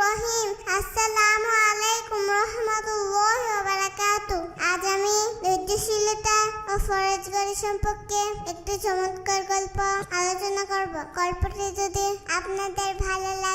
রহিম। আলাইকুম আজ আমি ও সম্পর্কে একটি চমৎকার গল্প আলোচনা করব। গল্পটি যদি আপনাদের ভালো লাগে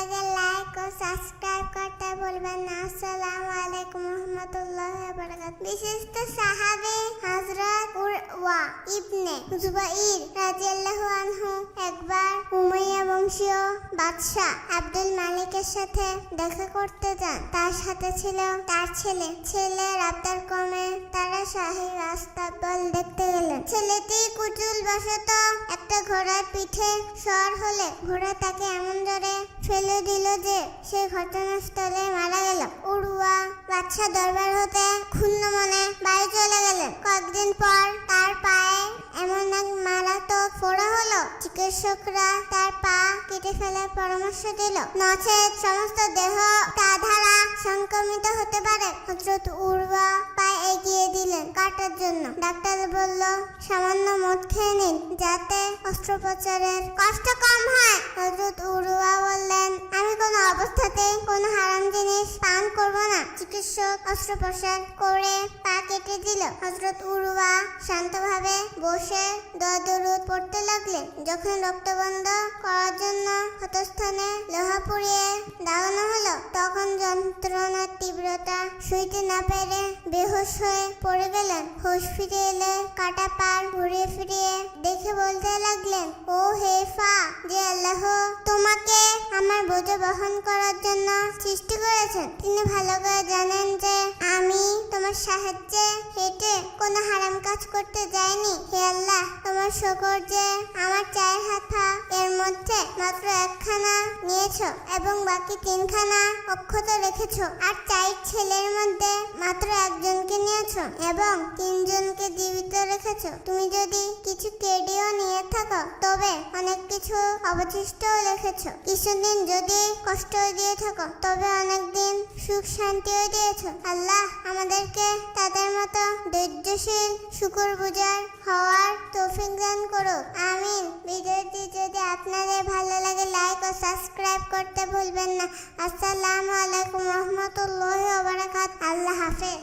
সাবস্ক্রাইব করতে ভুলবেন না। আসসালামু আলাইকুম রহমতুল্লাহি বারাকাতু বিশিষ্ট সাহাবী হযরত উরওয়া ইবনে জুবাইর রাদিয়াল্লাহু আনহু একবার উমাইয়া বংশীয় বাদশাহ আব্দুল মালিকের সাথে দেখা করতে যান। তার সাথে ছিল তার ছেলে। ছেলের আবদার কমে তারা শাহী রাস্তাবল দেখতে গেলেন ছেলেটি কুচুল বশত একটা ঘোড়ার পিঠে সর হলে ঘোড়া তাকে এমন জোরে ফেলে দিল যে সে ঘটনাস্থলে মারা গেল। উড়ুয়া বাচ্চা দরবার হতে ক্ষুণ্ণ মনে বাড়ি চলে গেলেন। কয়েকদিন পর তার পায়ে এমন এক মারাত্মক ফোড়া হলো, চিকিৎসকরা তার পা কেটে ফেলার পরামর্শ দিল। নচেত সমস্ত দেহ তা দ্বারা সংক্রমিত হতে পারে। হজরত পা এগিয়ে দিলেন কাটার জন্য। ডাক্তার বলল, সামান্য মদ খেয়ে নিন, যাতে অস্ত্রোপচারের কষ্ট কম হয়। হজরত উর্বা বললেন, আমি কোনো অবস্থাতেই কোনো হারাম জিনিস পান করব না। চিকিৎসক অস্ত্রোপচার করে পা কেটে দিল। হজরত উরুয়া শান্তভাবে বসে দরুদ পড়তে লাগলেন। যখন রক্ত বন্ধ করার ক্ষতস্থানে লোহা পুড়িয়ে দাগানো হলো, তখন যন্ত্রণার তীব্রতা সইতে না পেরে বেহুশ হয়ে পড়ে গেলেন। হুশ ফিরে এলে কাটা পার ঘুরিয়ে ফিরিয়ে দেখে বলতে লাগলেন, ও হে ফা, যে আল্লাহ তোমাকে আমার বোঝা বহন করার জন্য সৃষ্টি করেছেন, তিনি ভালো করে জানেন যে আমি তোমার সাহায্যে হেঁটে কোনো হারাম কাজ করতে যাইনি। হে আল্লাহ তোমার শকর যে আমার চায়ের হাতা। এর মধ্যে মাত্র একখানা নিয়েছো এবং বাকি তিনখানা অক্ষত রেখেছো। আর চায়ের ছেলের মধ্যে মাত্র একজনকে নিয়েছ এবং তিনজনকে জীবিত রেখেছ। তুমি যদি কিছু কেড়েও কিছু অবশিষ্ট রেখেছো। কিছুদিন যদি কষ্ট দিয়ে থাকো, তবে অনেক দিন সুখ শান্তিও দিয়েছ। আল্লাহ আমাদেরকে তাদের মতো ধৈর্যশীল শুকুর বুজার হওয়ার তৌফিক দান করো আমিন। ভিডিওটি যদি আপনাদের ভালো লাগে লাইক ও সাবস্ক্রাইব করতে ভুলবেন না। আসসালামু আলাইকুম রহমতুল্লাহ আল্লাহ হাফেজ।